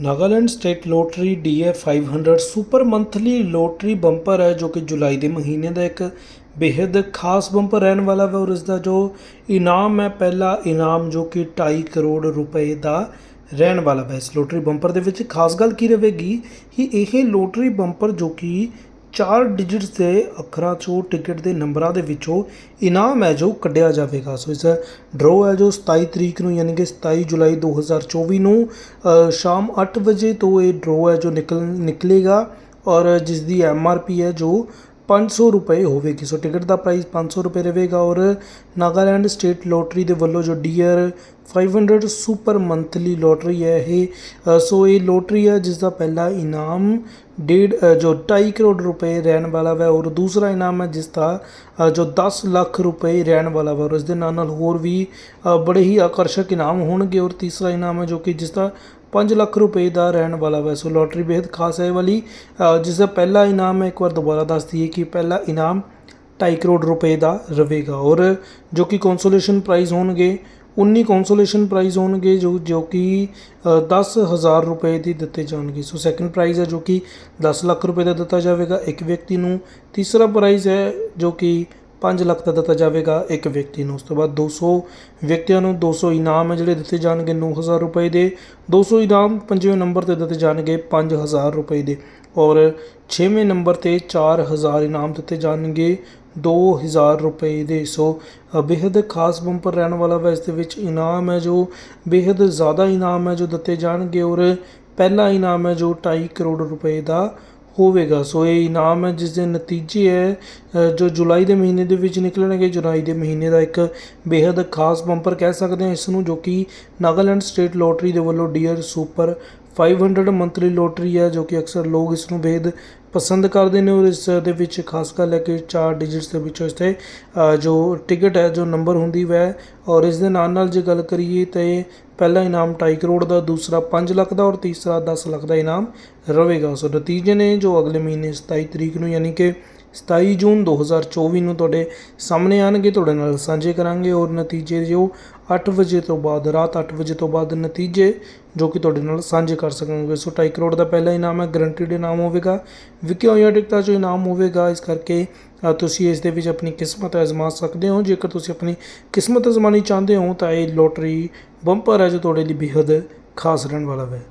Nagaland state lottery DF 500 super monthly lottery bumper ਹੈ ਜੋ ਕਿ ਜੁਲਾਈ ਦੇ ਮਹੀਨੇ ਦਾ ਇੱਕ ਬੇहद ਖਾਸ ਬੰਪਰ ਰਹਿਣ ਵਾਲਾ ਹੈ ਔਰ ਇਸ ਦਾ ਜੋ ਇਨਾਮ ਹੈ, ਪਹਿਲਾ ਇਨਾਮ ਜੋ ਕਿ 2.5 ਕਰੋੜ ਰੁਪਏ ਦਾ ਰਹਿਣ ਵਾਲਾ ਹੈ। ਇਸ ਲੋਟਰੀ ਬੰਪਰ ਦੇ ਵਿੱਚ ਖਾਸ ਗੱਲ ਕੀ ਰਹੇਗੀ ਕਿ ਇਹ ਲੋਟਰੀ ਬੰਪਰ ਜੋ ਕਿ ਚਾਰ ਡਿਜਿਟਸ ਦੇ ਅੱਖਰਾਂ ਚੋਂ ਟਿਕਟ ਦੇ ਨੰਬਰਾਂ ਦੇ ਵਿੱਚੋਂ ਇਨਾਮ ਹੈ ਜੋ ਕੱਢਿਆ ਜਾਵੇਗਾ। ਸੋ ਇਸ ਡਰੋ ਹੈ ਜੋ 27 ਤਰੀਕ ਨੂੰ ਯਾਨੀ ਕਿ 27 ਜੁਲਾਈ 2024 ਨੂੰ ਸ਼ਾਮ 8 ਵਜੇ ਤੋਂ ਇਹ ਡਰੋ ਹੈ ਜੋ ਨਿਕਲ, ਨਿਕਲੇਗਾ ਔਰ ਜਿਸ ਦੀ ਐਮ ਆਰ ਪੀ ਹੈ ਜੋ 500 ਰੁਪਏ ਹੋਵੇਗੀ। ਸੋ ਟਿਕਟ ਦਾ ਪ੍ਰਾਈਸ 500 ਰੁਪਏ ਰਹੇਗਾ ਔਰ ਨਾਗਾਲੈਂਡ ਸਟੇਟ ਲੋਟਰੀ ਦੇ ਵੱਲੋਂ ਜੋ ਡੀਆਰ 500 ਸੁਪਰ ਮੰਥਲੀ ਲੋਟਰੀ ਹੈ ਇਹ ਸੋ ਇਹ ਲੋਟਰੀ ਹੈ ਜਿਸ ਦਾ ਪਹਿਲਾ ਇਨਾਮ ਡੇਢ ਜੋ 2.5 ਕਰੋੜ ਰੁਪਏ ਰਹਿਣ ਵਾਲਾ ਹੈ ਔਰ ਦੂਸਰਾ ਇਨਾਮ ਹੈ ਜਿਸ ਦਾ ਜੋ 10 ਲੱਖ ਰੁਪਏ ਰਹਿਣ ਵਾਲਾ ਹੈ ਔਰ ਇਸ ਦੇ ਨਾਲ ਨਾਲ ਹੋਰ ਵੀ ਬੜੇ ਹੀ ਆਕਰਸ਼ਕ ਇਨਾਮ ਹੋਣਗੇ ਔਰ ਤੀਸਰਾ ਇਨਾਮ ਹੈ ਜੋ ਕਿ ਜਿਸ ਦਾ 5 ਲੱਖ ਰੁਪਏ ਦਾ ਰਹਿਣ ਵਾਲਾ ਹੈ ਸੋ ਲੋਟਰੀ ਬੇहद ਖਾਸ ਹੈ ਵਾਲੀ। ਅ, ਜਿਸ ਦਾ ਪਹਿਲਾ ਇਨਾਮ ਹੈ ਇੱਕ ਵਾਰ ਦੁਬਾਰਾ ਦੱਸ ਦਈਏ ਕਿ ਪਹਿਲਾ ਇਨਾਮ 2.5 ਕਰੋੜ ਰੁਪਏ ਦਾ ਰਹੇਗਾ ਔਰ ਜੋ ਕਿ ਕੰਸੋਲੇਸ਼ਨ ਪ੍ਰਾਈਜ਼ ਹੋਣਗੇ 19 ਕੰਸੋਲੇਸ਼ਨ ਪ੍ਰਾਈਜ਼ ਹੋਣਗੇ ਜੋ ਜੋ ਕਿ ਅ, 10000 ਰੁਪਏ ਦੀ ਦਿੱਤੇ ਜਾਣਗੇ। ਸੋ ਸੈਕੰਡ ਪ੍ਰਾਈਜ਼ ਹੈ ਜੋ ਕਿ 10 ਲੱਖ ਰੁਪਏ ਦਾ ਦਿੱਤਾ ਜਾਵੇਗਾ। ਇੱਕ ਵਿਅਕਤੀ ਨੂੰ ਤੀਸਰਾ ਪ੍ਰਾਈਜ਼ ਹੈ ਜੋ ਕਿ 5 ਲੱਖ ਦਾ ਦਿੱਤਾ ਜਾਵੇਗਾ ਇੱਕ ਵਿਅਕਤੀ ਨੂੰ। ਉਸ ਤੋਂ ਬਾਅਦ 200 ਵਿਅਕਤੀਆਂ ਨੂੰ 200 ਇਨਾਮ ਹੈ ਜਿਹੜੇ ਦਿੱਤੇ ਜਾਣਗੇ 9000 ਰੁਪਏ ਦੇ। 200 ਇਨਾਮ ਪੰਜਵੇਂ ਨੰਬਰ ਤੇ ਦਿੱਤੇ ਜਾਣਗੇ 5000 ਰੁਪਏ ਦੇ ਔਰ 6ਵੇਂ ਨੰਬਰ ਤੇ 4000 ਇਨਾਮ ਦਿੱਤੇ ਜਾਣਗੇ 2000 ਰੁਪਏ ਦੇ। ਸੋ ਅ, ਬੇਹੱਦ ਖਾਸ ਬੰਪਰ ਰਹਿਣ ਵਾਲਾ ਵਾ ਇਸ ਦੇ ਵਿੱਚ ਇਨਾਮ ਹੈ ਜੋ ਬੇਹੱਦ ਜ਼ਿਆਦਾ ਇਨਾਮ ਹੈ ਜੋ ਦਿੱਤੇ ਜਾਣਗੇ ਔਰ ਪਹਿਲਾ ਇਨਾਮ ਹੈ ਜੋ 2.5 ਕਰੋੜ ਰੁਪਏ ਦਾ ਹੋਵੇਗਾ। ਸੋ ਇਹ ਇਨਾਮ ਹੈ, ਜਿਸ ਦੇ ਨਤੀਜੇ ਹੈ ਜੋ ਜੁਲਾਈ ਦੇ ਮਹੀਨੇ ਦੇ ਵਿੱਚ ਨਿਕਲਣਗੇ। ਜੁਲਾਈ ਦੇ ਮਹੀਨੇ ਦਾ ਇੱਕ ਬੇहद ਖਾਸ ਬੰਪਰ ਕਹਿ ਸਕਦੇ ਹਾਂ ਇਸ ਨੂੰ, ਜੋ ਕਿ ਨਾਗਾਲੈਂਡ ਸਟੇਟ ਲੋਟਰੀ ਦੇ ਵੱਲੋਂ ਡੀਅਰ ਸੁਪਰ 500 ਮੰਥਲੀ ਲੋਟਰੀ ਹੈ, ਜੋ ਕਿ ਅਕਸਰ ਲੋਕ ਇਸ ਨੂੰ ਬੇਦ ਪਸੰਦ ਕਰਦੇ ਨੇ ਔਰ ਇਸ ਦੇ ਵਿੱਚ ਖਾਸ ਗੱਲ ਹੈ ਕਿ ਚਾਰ ਡਿਜਿਟਸ ਦੇ ਵਿੱਚੋਂ ਇਸ ਤੇ ਜੋ ਟਿਕਟ ਹੈ, ਜੋ ਨੰਬਰ ਹੁੰਦੀ ਵੈ ਔਰ ਇਸ ਦੇ ਨਾਲ ਨਾਲ ਜੇ ਗੱਲ ਕਰੀਏ ਤਾਂ ਇਹ ਪਹਿਲਾ ਇਨਾਮ 2.5 ਕਰੋੜ ਦਾ, ਦੂਸਰਾ 5 ਲੱਖ ਦਾ ਔਰ ਤੀਸਰਾ 10 ਲੱਖ ਦਾ ਇਨਾਮ ਰਹੇਗਾ ਸੋ ਨਤੀਜੇ ਨੇ ਜੋ ਅਗਲੇ ਮਹੀਨੇ 27 ਤਰੀਕ ਨੂੰ ਯਾਨੀ ਕਿ 27 ਜੂਨ 2024 ਨੂੰ ਤੁਹਾਡੇ ਸਾਹਮਣੇ ਆਣਗੇ, ਤੁਹਾਡੇ ਨਾਲ ਸਾਂਝੇ ਕਰਾਂਗੇ ਔਰ ਨਤੀਜੇ ਜੋ 8 ਵਜੇ ਤੋਂ ਬਾਅਦ, ਰਾਤ 8 ਵਜੇ ਤੋਂ ਬਾਅਦ ਨਤੀਜੇ ਜੋ ਕਿ ਤੁਹਾਡੇ ਨਾਲ ਸਾਂਝੇ ਕਰ ਸਕਾਂਗੇ। ਸੋ 2.5 ਕਰੋੜ ਦਾ ਪਹਿਲਾ ਇਨਾਮ ਹੈ ਗਰੰਟੀਡ ਇਨਾਮ ਹੋਵੇਗਾ। ਵਿਕਿਆ ਹੋਈਆਂ ਟਿਕਟਾਂ 'ਚੋਂ ਇਨਾਮ ਹੋਵੇਗਾ, ਇਸ ਕਰਕੇ ਤੁਸੀਂ ਇਸ ਦੇ ਵਿੱਚ ਆਪਣੀ ਕਿਸਮਤ ਅਜ਼ਮਾ ਸਕਦੇ ਹੋ। ਜੇਕਰ ਤੁਸੀਂ ਆਪਣੀ ਕਿਸਮਤ ਅਜ਼ਮਾਣੀ ਚਾਹੁੰਦੇ ਹੋ, ਤਾਂ ਇਹ ਲੋਟਰੀ ਬੰਪਰ ਹੈ ਜੋ ਤੁਹਾਡੇ ਲਈ ਬੇहद ਖਾਸ ਰਹਿਣ ਵਾਲਾ ਹੈ।